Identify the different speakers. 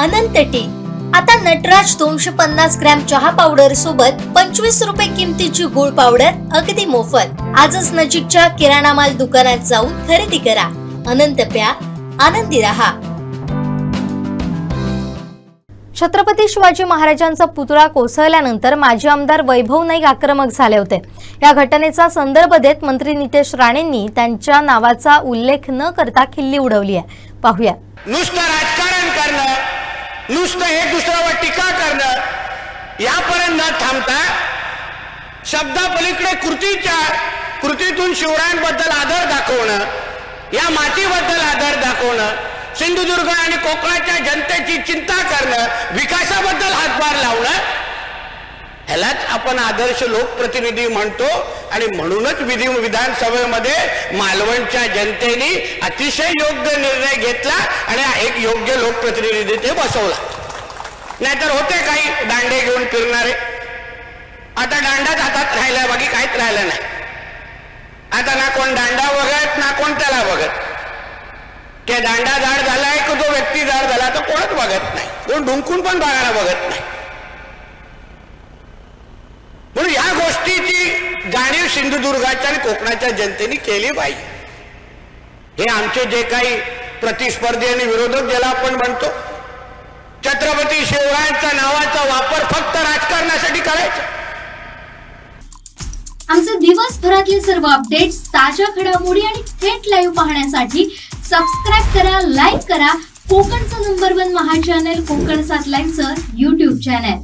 Speaker 1: अनंत T. आता नटराज दोनशे पन्नास ग्रॅम चहा पावडर सोबत पंचवीस रुपये किमतीची गुळ पावडर अगदी मोफत. आजच नजीकच्या किराणा माल दुकानात जाऊन खरेदी करा. अनंत प्या. आनंदी रहा. छत्रपती शिवाजी महाराजांचा पुतळा कोसळल्यानंतर माजी आमदार वैभव नाईक आक्रमक झाले होते. या घटनेचा संदर्भ देत मंत्री नितेश राणेंनी त्यांच्या नावाचा उल्लेख न करता खिल्ली उडवली आहे. पाहूया.
Speaker 2: नुसतं राजकारण करणं नुसतं हे दुसऱ्यावर टीका करणं यापर्यंत न थांबता शब्दापलीकडे कृतीच्या कृतीतून शिवरायांबद्दल आदर दाखवणं या मातीबद्दल आदर दाखवणं सिंधुदुर्ग आणि कोकणाच्या जनतेची चिंता करणं विकासाबद्दल हातभार लावणं ह्यालाच आपण आदर्श लोकप्रतिनिधी म्हणतो आणि म्हणूनच विधी विधानसभेमध्ये मालवणच्या जनतेने अतिशय योग्य निर्णय घेतला आणि एक योग्य लोकप्रतिनिधी ते बसवला. नाहीतर होते काही दांडे घेऊन फिरणारे. आता दांडाच हातात राहिल्या बाकी काहीच राहिलं नाही. आता ना कोण दांडा बघत ना कोण त्याला बघत. ते दांडा जाड झालाय की तो व्यक्ती जाड झाला तर कोणच बघत नाही. कोण ढुंकून पण बघायला बघत नाही. म्हणून या गोष्टीची जाणीव सिंधुदुर्गाच्या आणि कोकणाच्या जनतेने केली पाहिजे. हे आमचे जे काही प्रतिस्पर्धी आणि विरोधक ज्याला आपण म्हणतो छत्रपती शिवरायांच्या नावाचा वापर फक्त राजकारणासाठी करायचा.
Speaker 3: आमचे दिवसभरातले सर्व अपडेट्स ताज्या घडामोडी आणि थेट लाईव्ह पाहण्यासाठी सबस्क्राईब करा लाईक करा. कोकणचं नंबर वन महा चॅनल कोकण सात लाईनचं युट्यूब चॅनल